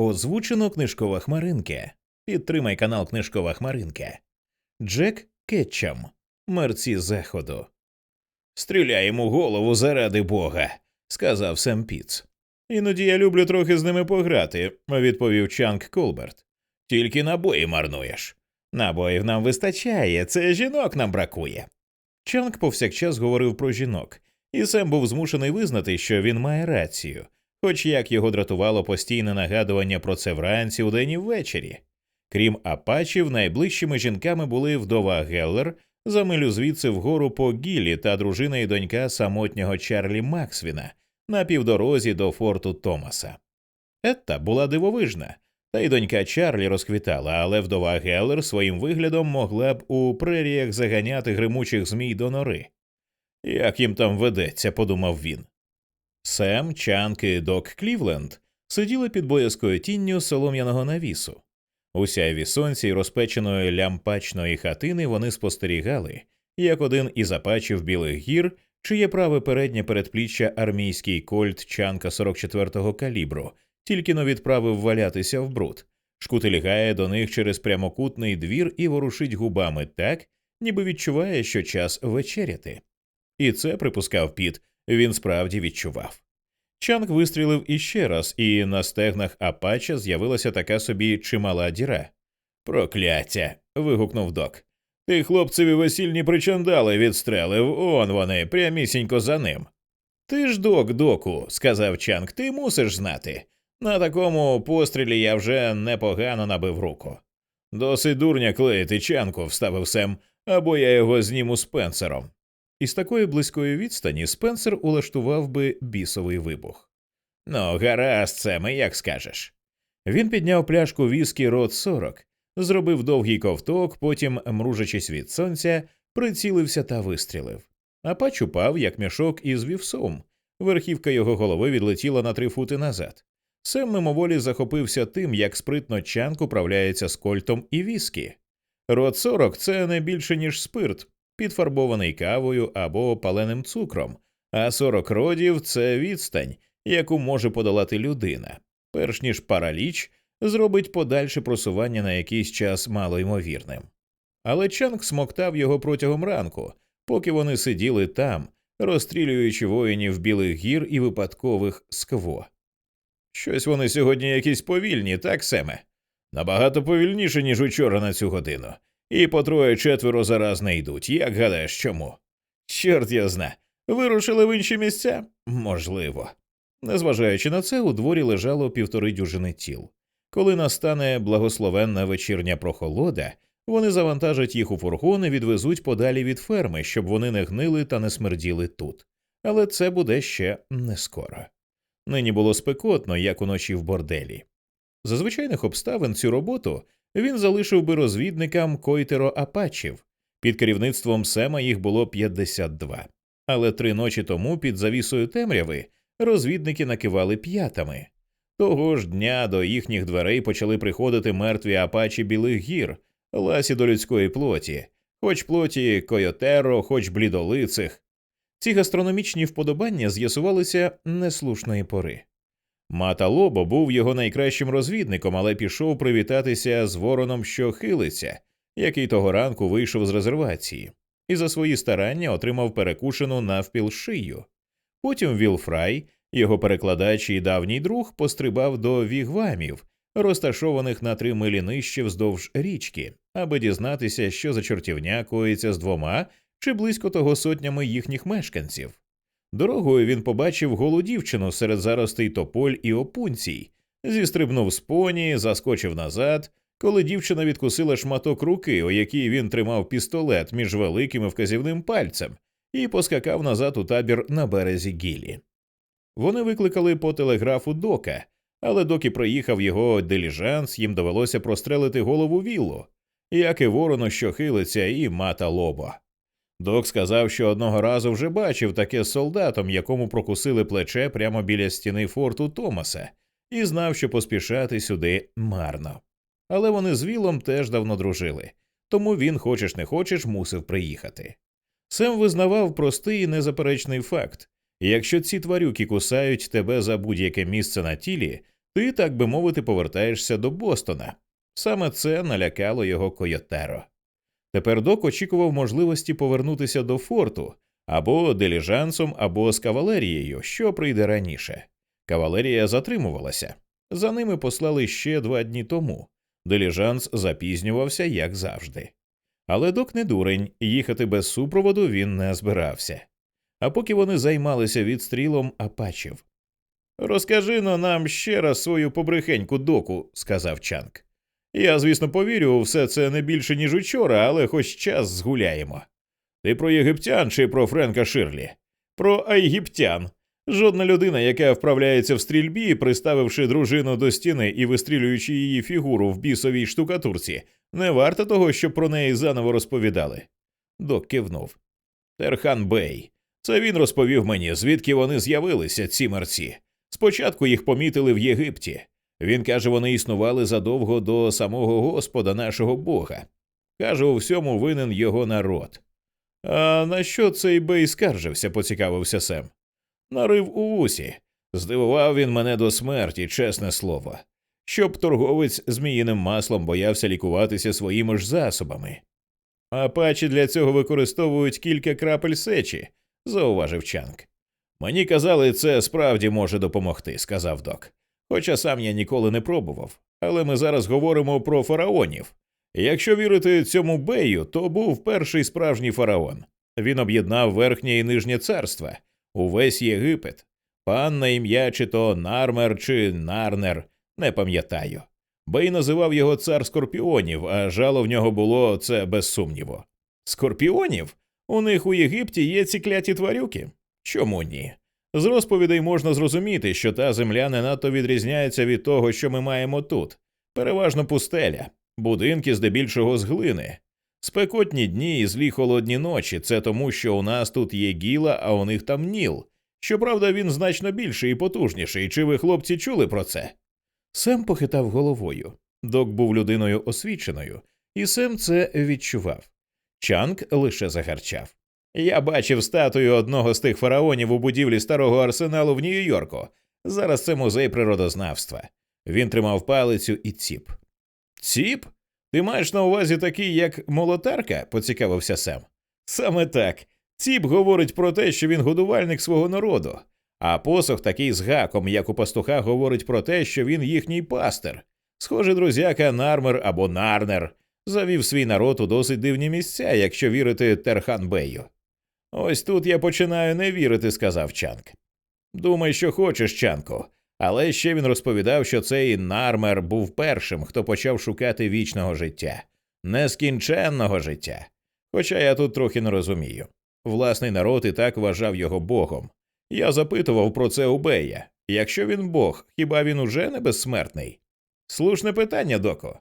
Озвучено книжкова хмаринка. Підтримай канал Книжкова Хмаринка. Джек Кетчам. Мерці заходу. Стріляємо голову заради бога, сказав Сем Піц. Іноді я люблю трохи з ними пограти, відповів Чанк Колберт. Тільки набої марнуєш. Набоїв нам вистачає, це жінок нам бракує. Чанк повсякчас говорив про жінок, і Сем був змушений визнати, що він має рацію, хоч як його дратувало постійне нагадування про це вранці, удень і ввечері. Крім апачів, найближчими жінками були вдова Геллер, за милю звідси вгору по Гілі та дружина і донька самотнього Чарлі Максвіна на півдорозі до форту Томаса. Етта була дивовижна, та й донька Чарлі розквітала, але вдова Геллер своїм виглядом могла б у преріях заганяти гримучих змій до нори. Як їм там ведеться, подумав він. Сем, Чанк і Док Клівленд сиділи під боязкою тінню солом'яного навісу. У сяйві сонця й розпеченої лямпачної хатини вони спостерігали, як один із апачів білих гір, чиє праве переднє передпліччя армійський кольт чанка 44-го калібру, тільки но відправив валятися в бруд, шкутильгає до них через прямокутний двір і ворушить губами так, ніби відчуває, що час вечеряти. І це припускав піт, він справді відчував. Чанг вистрілив іще раз, і на стегнах Апача з'явилася така собі чимала діра. Прокляття. вигукнув док. Ти хлопцеві весільні причандали відстрелив, он вони, прямісінько за ним. Ти ж док, доку, сказав Чанг, ти мусиш знати. На такому пострілі я вже непогано набив руку. Досить дурня клеїти чанку, вставив Сем, або я його зніму спенсером. Із такої близької відстані Спенсер улаштував би бісовий вибух. Ну, гаразд, Семе, як скажеш. Він підняв пляшку віскі рот 40, зробив довгий ковток, потім, мружачись від сонця, прицілився та вистрілив. Апач упав, як мішок із вівсом. Верхівка його голови відлетіла на три фути назад. Сем мимоволі захопився тим, як спритно чанк управляється з кольтом і віскі. Рот 40 – це не більше, ніж спирт, підфарбований кавою або паленим цукром, а 40 родів це відстань, яку може подолати людина, перш ніж параліч зробить подальше просування на якийсь час малоймовірним. Але Чанг смоктав його протягом ранку, поки вони сиділи там, розстрілюючи воїнів білих гір і випадкових скво. Щось вони сьогодні якісь повільні, так Семе? Набагато повільніше, ніж учора на цю годину, і по троє четверо зараз не йдуть. Як гадаєш, чому? Чорт я зна. Вирушили в інші місця? Можливо. Незважаючи на це, у дворі лежало півтори дюжини тіл. Коли настане благословенна вечірня прохолода, вони завантажать їх у фургон і відвезуть подалі від ферми, щоб вони не гнили та не смерділи тут. Але це буде ще не скоро. Нині було спекотно, як уночі в борделі. За звичайних обставин цю роботу він залишив би розвідникам койтеро апачів. Під керівництвом Сема їх було 52. Але три ночі тому під завісою темряви розвідники накивали п'ятами. Того ж дня до їхніх дверей почали приходити мертві апачі білих гір, ласі до людської плоті, хоч плоті койотеро, хоч блідолицих. Ці гастрономічні вподобання з'ясувалися неслушної пори. Мата Лобо був його найкращим розвідником, але пішов привітатися з вороном, що хилиться, який того ранку вийшов з резервації, і за свої старання отримав перекушену навпіл шию. Потім Віл Фрай, його перекладач і давній друг, пострибав до вігвамів, розташованих на три милі нижче вздовж річки, аби дізнатися, що за чортівня коїться з двома чи близько того сотнями їхніх мешканців. Дорогою він побачив голу дівчину серед заростей тополь і опунцій, зістрибнув з поні, заскочив назад, коли дівчина відкусила шматок руки, у якій він тримав пістолет між великим і вказівним пальцем, і поскакав назад у табір на березі Гілі. Вони викликали по телеграфу дока, але доки проїхав його диліжанс, їм довелося прострелити голову віллу, як і ворону, що хилиться, і мата лоба. Док сказав, що одного разу вже бачив таке з солдатом, якому прокусили плече прямо біля стіни форту Томаса, і знав, що поспішати сюди марно. Але вони з Вілом теж давно дружили, тому він, хочеш не хочеш, мусив приїхати. Сем визнавав простий і незаперечний факт якщо ці тварюки кусають тебе за будь-яке місце на тілі, Ти, так би мовити, повертаєшся до Бостона. Саме це налякало його койотеро. Тепер док очікував можливості повернутися до форту або диліжансом, або з кавалерією, що прийде раніше. Кавалерія затримувалася. За ними послали ще два дні тому. Диліжанс запізнювався, як завжди. Але док не дурень, їхати без супроводу він не збирався. А поки вони займалися відстрілом апачів. Розкажи но нам ще раз свою побрехеньку, доку, сказав Чанг. Я, звісно, повірю, все це не більше, ніж учора, але хоч час згуляємо. Ти про єгиптян чи про Френка Ширлі? Про айгіптян. Жодна людина, яка вправляється в стрільбі, приставивши дружину до стіни і вистрілюючи її фігуру в бісовій штукатурці, не варта того, щоб про неї заново розповідали. Док кивнув. Терхан Бей. Це він розповів мені, звідки вони з'явилися, ці мерці. Спочатку їх помітили в Єгипті. Він каже, вони існували задовго до самого Господа нашого Бога. Каже, у всьому винен його народ. А на що цей бей скаржився, поцікавився Сем. Нарив у вусі. Здивував він мене до смерті, чесне слово. Щоб торговець зміїним маслом боявся лікуватися своїми ж засобами. Апачі для цього використовують кілька крапель сечі, зауважив Чанг. Мені казали, це справді може допомогти, сказав док. Хоча сам я ніколи не пробував. Але ми зараз говоримо про фараонів. Якщо вірити цьому бею, то був перший справжній фараон. Він об'єднав верхнє і нижнє царство, увесь Єгипет. Пан на ім'я чи то Нармер чи Нарнер, не пам'ятаю. Бей називав його цар скорпіонів, а жало в нього було це без сумніву. Скорпіонів? У них у Єгипті є ці кляті тварюки? Чому ні? З розповідей можна зрозуміти, що та земля не надто відрізняється від того, що ми маємо тут. Переважно пустеля, будинки здебільшого з глини. Спекотні дні і злі холодні ночі це тому, що у нас тут є гіла, а у них там ніл. Щоправда, він значно більший і потужніший. Чи ви, хлопці, чули про це? Сем похитав головою. Док був людиною освіченою, і Сем це відчував. Чанг лише загарчав. Я бачив статую одного з тих фараонів у будівлі старого арсеналу в Нью-Йорку. Зараз це музей природознавства. Він тримав палицю і ціп. Ціп? Ти маєш на увазі такий, як молотарка? поцікавився Сем. Саме так. Ціп говорить про те, що він годувальник свого народу, а посох такий з гаком, як у пастуха, говорить про те, що він їхній пастир. Схоже, друзяка Нармер або Нарнер завів свій народ у досить дивні місця, якщо вірити Терханбею. Ось тут я починаю не вірити, сказав Чанк. Думай, що хочеш, Чанку. Але ще він розповідав, що цей нармер був першим, хто почав шукати вічного життя, нескінченного життя. Хоча я тут трохи не розумію. Власний народ і так вважав його богом. Я запитував про це у Бея. Якщо він бог, хіба він уже не безсмертний? Слушне питання, доко.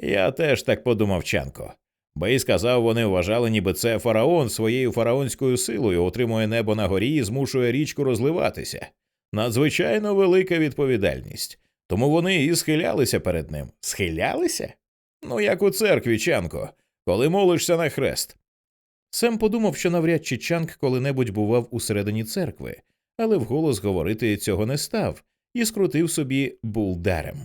Я теж так подумав Чанко. Бей сказав, вони вважали, ніби це фараон своєю фараонською силою отримує небо на горі і змушує річку розливатися. Надзвичайно велика відповідальність. Тому вони і схилялися перед ним. Схилялися? Ну, як у церкві, Чанко, коли молишся на хрест. Сем подумав, що навряд чи Чанг коли-небудь бував усередині церкви, але вголос говорити цього не став і скрутив собі булдарем.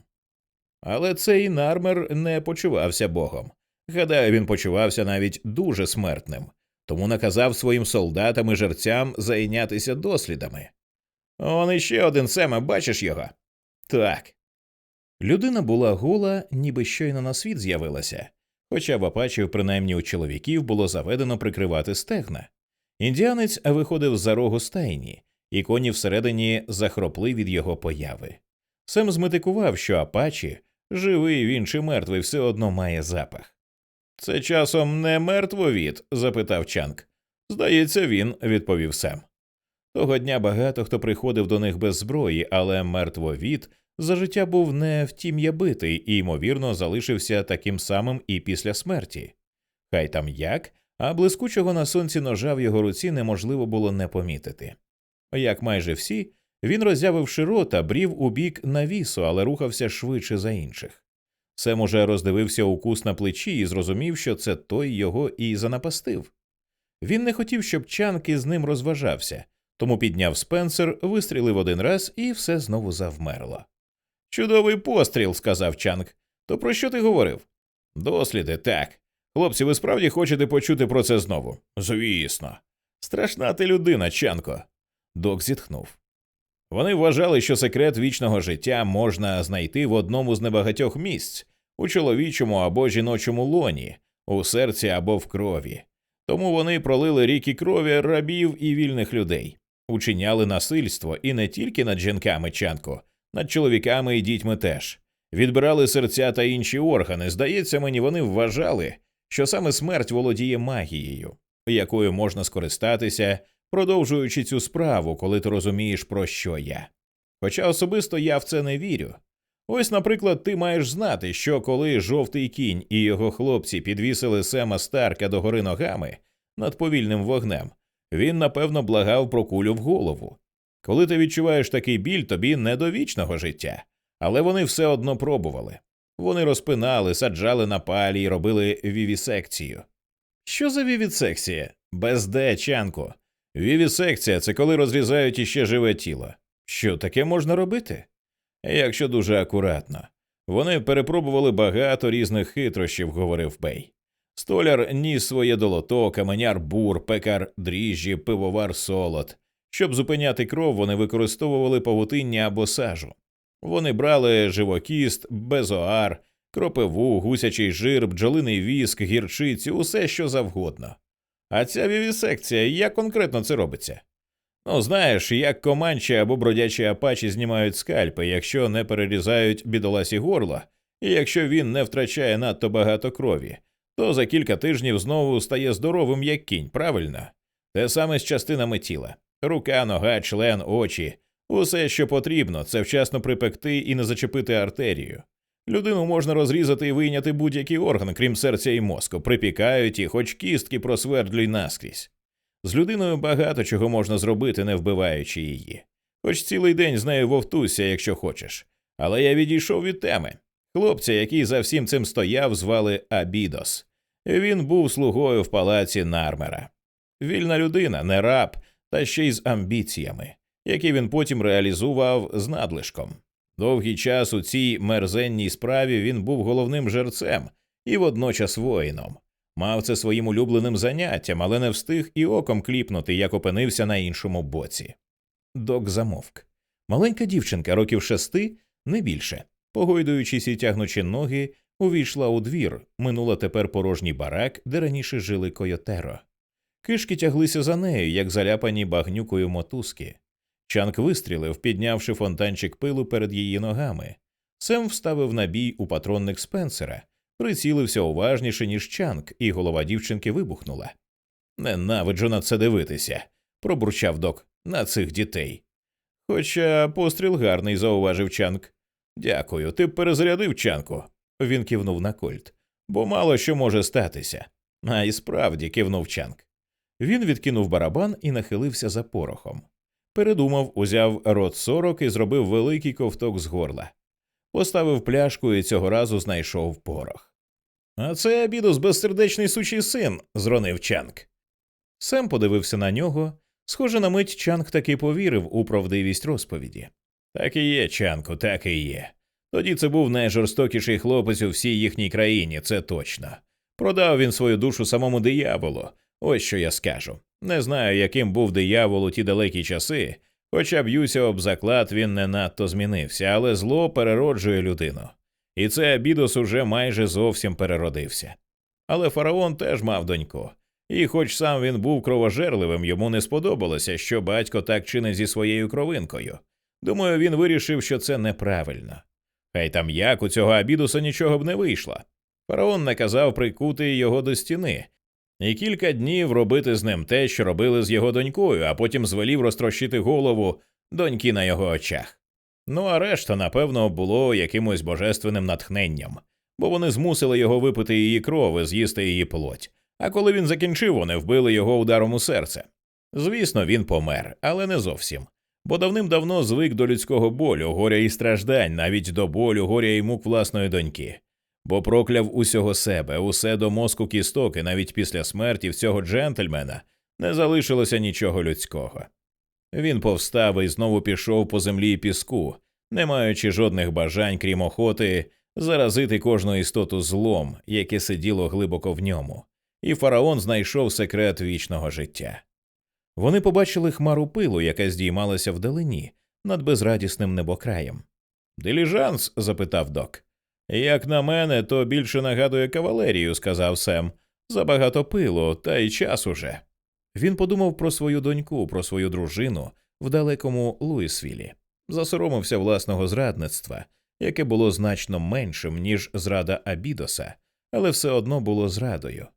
Але цей нармер не почувався богом. Гадаю, він почувався навіть дуже смертним, тому наказав своїм солдатам і жерцям зайнятися дослідами. Он іще один Семе, бачиш його? Так. Людина була гола, ніби щойно на світ з'явилася, хоча в апачів, принаймні у чоловіків, було заведено прикривати стегна. Індіанець виходив за рогу стайні, і коні всередині захропли від його появи. Сем зметикував, що апачі, живий він чи мертвий, все одно має запах. Це часом не мертвовід? запитав Чанг. Здається, він, відповів Сем. Того дня багато хто приходив до них без зброї, але мертвовід за життя був не втім'я битий і, ймовірно, залишився таким самим і після смерті. Хай там як, а блискучого на сонці ножа в його руці неможливо було не помітити. Як майже всі, він роззявивши рота, брів у бік навісу, але рухався швидше за інших. Сем уже роздивився укус на плечі і зрозумів, що це той його і занапастив. Він не хотів, щоб Чанг із ним розважався, тому підняв спенсер, вистрілив один раз і все знову завмерло. Чудовий постріл, сказав Чанг. То про що ти говорив? Досліди, так. Хлопці, ви справді хочете почути про це знову? Звісно. Страшна ти людина, Чанко. Док зітхнув. Вони вважали, що секрет вічного життя можна знайти в одному з небагатьох місць у чоловічому або жіночому лоні, у серці або в крові. Тому вони пролили ріки крові рабів і вільних людей, учиняли насильство і не тільки над жінками Чанко, над чоловіками і дітьми теж. Відбирали серця та інші органи. Здається мені, вони вважали, що саме смерть володіє магією, якою можна скористатися, продовжуючи цю справу, коли ти розумієш, про що я. Хоча особисто я в це не вірю. Ось, наприклад, ти маєш знати, що коли жовтий кінь і його хлопці підвісили Сема Старка догори ногами над повільним вогнем, він напевно благав про кулю в голову. Коли ти відчуваєш такий біль, тобі не до вічного життя, але вони все одно пробували. Вони розпинали, саджали на палі і робили вівісекцію. Що за вівісекція? Без де, Чанко. Вівісекція це коли розрізають іще живе тіло. Що таке можна робити? Якщо дуже акуратно. Вони перепробували багато різних хитрощів, говорив Бей. Столяр ніс своє долото, каменяр бур, пекар дріжджі, пивовар солод. Щоб зупиняти кров, вони використовували павутиння або сажу. Вони брали живокіст, безоар, кропиву, гусячий жир, бджолиний віск, гірчицю, усе що завгодно. А ця вівісекція, як конкретно це робиться? Ну, знаєш, як команчі або бродячі апачі знімають скальпи, якщо не перерізають бідоласі горло, і якщо він не втрачає надто багато крові, то за кілька тижнів знову стає здоровим, як кінь, правильно? Те саме з частинами тіла рука, нога, член, очі, усе, що потрібно, це вчасно припекти і не зачепити артерію. Людину можна розрізати і вийняти будь-який орган, крім серця і мозку, припікають і хоч кістки просвердлюй наскрізь. З людиною багато чого можна зробити, не вбиваючи її. Хоч цілий день з нею вовтуся, якщо хочеш. Але я відійшов від теми. Хлопця, який за всім цим стояв, звали Абідос. Він був слугою в палаці Нармера. Вільна людина, не раб, та ще й з амбіціями, які він потім реалізував з надлишком. Довгий час у цій мерзенній справі він був головним жерцем і водночас воїном. Мав це своїм улюбленим заняттям, але не встиг і оком кліпнути, як опинився на іншому боці. Док замовк. Маленька дівчинка, років шести, не більше, погойдуючись і тягнучи ноги, увійшла у двір, минула тепер порожній барак, де раніше жили койотеро. Кишки тяглися за нею, як заляпані багнюкою мотузки. Чанк вистрілив, піднявши фонтанчик пилу перед її ногами. Сем вставив набій у патронник Спенсера, прицілився уважніше, ніж Чанк, і голова дівчинки вибухнула. Ненавиджу на це дивитися, пробурчав док на цих дітей. Хоча постріл гарний, зауважив Чанк. Дякую, ти б перезарядив Чанку. Він кивнув на кольт, бо мало що може статися. А і справді кивнув Чанк. Він відкинув барабан і нахилився за порохом. Передумав, узяв рот сорок і зробив великий ковток з горла. Поставив пляшку і цього разу знайшов порох. А це обідус безсердечний сучий син, зронив Чанк. Сем подивився на нього. Схоже, на мить Чанк таки повірив у правдивість розповіді. Так і є, Чанку, так і є. Тоді це був найжорстокіший хлопець у всій їхній країні, це точно. Продав він свою душу самому дияволу, Ось що я скажу. Не знаю, яким був диявол у ті далекі часи, хоча б'юся об заклад, він не надто змінився, але зло перероджує людину. І це Абідос уже майже зовсім переродився. Але фараон теж мав доньку, і, хоч сам він був кровожерливим, йому не сподобалося, що батько так чинить зі своєю кровинкою. Думаю, він вирішив, що це неправильно. Хай там як у цього Абідуса нічого б не вийшло. Фараон наказав прикути його до стіни, і кілька днів робити з ним те, що робили з його донькою, а потім звелів розтрощити голову доньки на його очах. Ну а решта, напевно, було якимось божественним натхненням, бо вони змусили його випити її кров і з'їсти її плоть. А коли він закінчив, вони вбили його ударом у серце. Звісно, він помер, але не зовсім. Бо давним-давно звик до людського болю, горя і страждань, навіть до болю, горя і мук власної доньки бо прокляв усього себе, усе до мозку кісток, і навіть після смерті в цього джентльмена не залишилося нічого людського. Він повстав і знову пішов по землі і піску, не маючи жодних бажань, крім охоти, заразити кожну істоту злом, яке сиділо глибоко в ньому, і фараон знайшов секрет вічного життя. Вони побачили хмару пилу, яка здіймалася вдалині над безрадісним небокраєм. Диліжанс? запитав док. Як на мене, то більше нагадує кавалерію, сказав Сем. Забагато пилу, та й час уже. Він подумав про свою доньку, про свою дружину в далекому Луїсвілі, засоромився власного зрадництва, яке було значно меншим, ніж зрада Абідоса, але все одно було зрадою,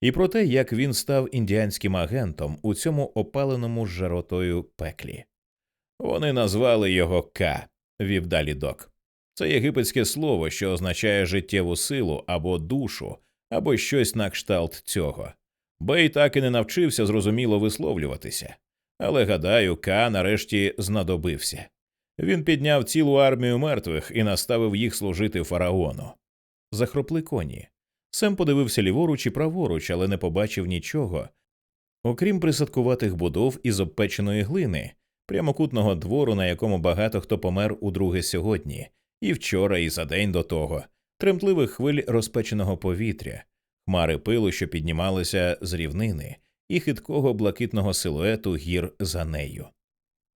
і про те, як він став індіанським агентом у цьому опаленому жаротою пеклі. Вони назвали його К, вів далі док. Це єгипетське слово, що означає життєву силу або душу, або щось на кшталт цього. Бей так і не навчився зрозуміло висловлюватися, але гадаю, Ка нарешті знадобився. Він підняв цілу армію мертвих і наставив їх служити фараону. Захропли коні. Сем подивився ліворуч і праворуч, але не побачив нічого, окрім присадкуватих будов із обпеченої глини, прямокутного двору, на якому багато хто помер удруге сьогодні, і вчора, і за день до того, тремтливих хвиль розпеченого повітря, хмари пилу, що піднімалися з рівнини, і хиткого блакитного силуету гір за нею.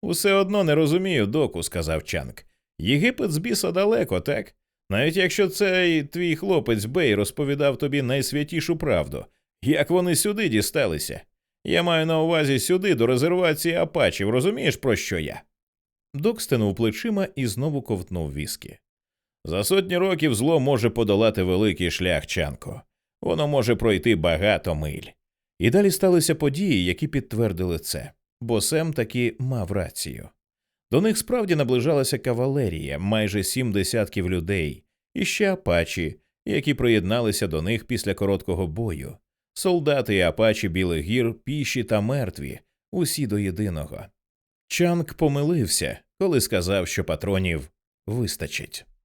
Усе одно не розумію, доку, сказав Чанг. Єгипет з біса далеко, так? Навіть якщо цей твій хлопець Бей розповідав тобі найсвятішу правду, як вони сюди дісталися? Я маю на увазі сюди, до резервації Апачів, розумієш, про що я? Док стенув плечима і знову ковтнув віскі. За сотні років зло може подолати великий шлях Чанко. Воно може пройти багато миль. І далі сталися події, які підтвердили це, бо Сем таки мав рацію. До них справді наближалася кавалерія, майже сім десятків людей, і ще апачі, які приєдналися до них після короткого бою. Солдати і апачі білих гір, піші та мертві, усі до єдиного. Чанг помилився, коли сказав, що патронів вистачить.